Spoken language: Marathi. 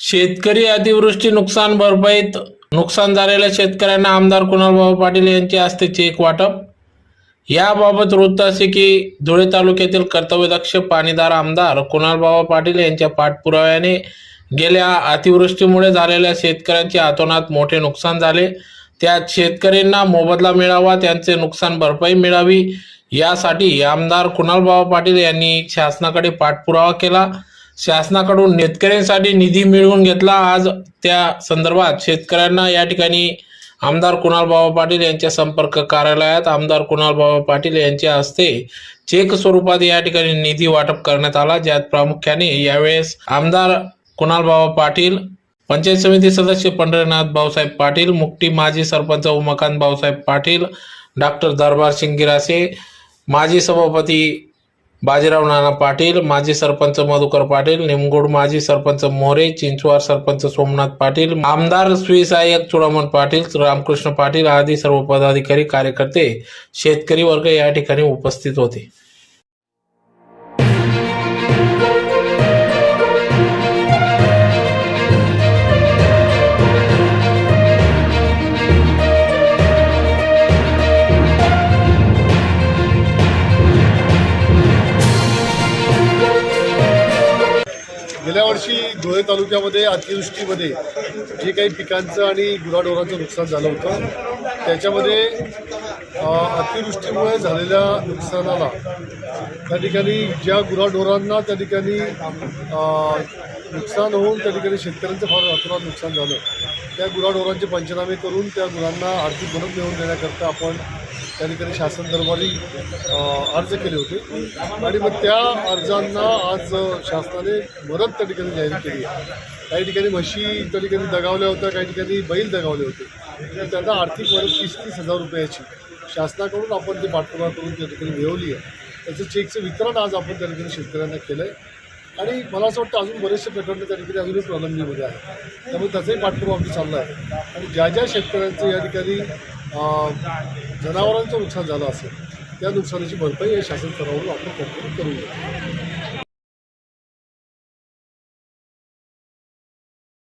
शेतकरी अतिवृष्टी नुकसान भरपाईत नुकसान झालेल्या शेतकऱ्यांना आमदार कुणालभाऊ पाटील यांच्या हस्ते चेक वाटप. याबाबत वृत्त असे की धुळे तालुक्यातील कर्तव्यदक्ष पाणीदार आमदार कुणालबाबा पाटील यांच्या पाठपुराव्याने गेल्या अतिवृष्टीमुळे झालेल्या शेतकऱ्यांचे आतोनात मोठे नुकसान झाले. त्यात शेतकऱ्यांना मोबदला मिळावा त्यांचे नुकसान भरपाई मिळावी यासाठी आमदार कुणालबाबा पाटील यांनी शासनाकडे पाठपुरावा केला. शासनाकडून शेतकऱ्यांसाठी निधी मिळवून घेतला. आज त्या संदर्भात शेतकऱ्यांना या ठिकाणी आमदार कुणालबाबा पाटील यांच्या संपर्क कार्यालयात आमदार कुणालबाबा पाटील यांच्या हस्ते चेक स्वरूपात या ठिकाणी निधी वाटप करण्यात आला ज्यात प्रामुख्याने यावेळेस आमदार कुणालबाबा पाटील पंचायत समिती सदस्य पंढरीनाथ भाऊसाहेब पाटील मुक्ती माजी सरपंच उमाकांत भाऊसाहेब पाटील डॉक्टर दरबार सिंग गिरासे माजी सभापती बाजीराव नाना पाटील माजी सरपंच मधुकर पाटील निमगोड माजी सरपंच मोरे चिंचवार सरपंच सोमनाथ पाटील आमदार श्री सहाय्यक चुडामण पाटील रामकृष्ण पाटील आदी सर्व पदाधिकारी कार्यकर्ते शेतकरी वर्ग या ठिकाणी उपस्थित होते. गेल्या वर्षी धुळे तालुक्यामध्ये अतिवृष्टीमध्ये जे काही पिकांचं आणि गुराढोरांचं नुकसान झालं होतं त्याच्यामध्ये अतिवृष्टीमुळे झालेल्या नुकसानाला त्या ठिकाणी ज्या गुराढोरांना त्या ठिकाणी नुकसान होऊन त्या ठिकाणी शेतकऱ्यांचं फार अतोनात नुकसान झालं त्या गुराढोरांचे पंचनामे करून त्या गुरांना आर्थिक मदत मिळवून देण्याकरता आपण त्या ठिकाणी शासन दरबारी अर्ज केले होते. आणि मग त्या अर्जांना आज शासनाने मदत त्या ठिकाणी जाहीर केली आहे. काही ठिकाणी म्हशी त्या ठिकाणी दगावल्या होत्या काही ठिकाणी बैल दगावले होते. तर त्यांना आर्थिक मदत तीस तीस हजार रुपयाची शासनाकडून आपण ते पाठपुरावा करून त्या ठिकाणी मिळवली आहे. त्याचं चेकचं वितरण आज आपण त्या ठिकाणी शेतकऱ्यांना केलं आहे आणि मला असं वाटतं अजून बरेचसे प्रकरण त्या ठिकाणी अजूनही प्रलंबीमध्ये आहे त्यामुळे त्याचाही पाठपुरावा आमचा चालला आहे आणि ज्या ज्या शेतकऱ्यांचं या ठिकाणी जनावरांचं नुकसान झालं असेल त्या नुकसानाची भरपाई या शासन स्तरावरून आपण करून करू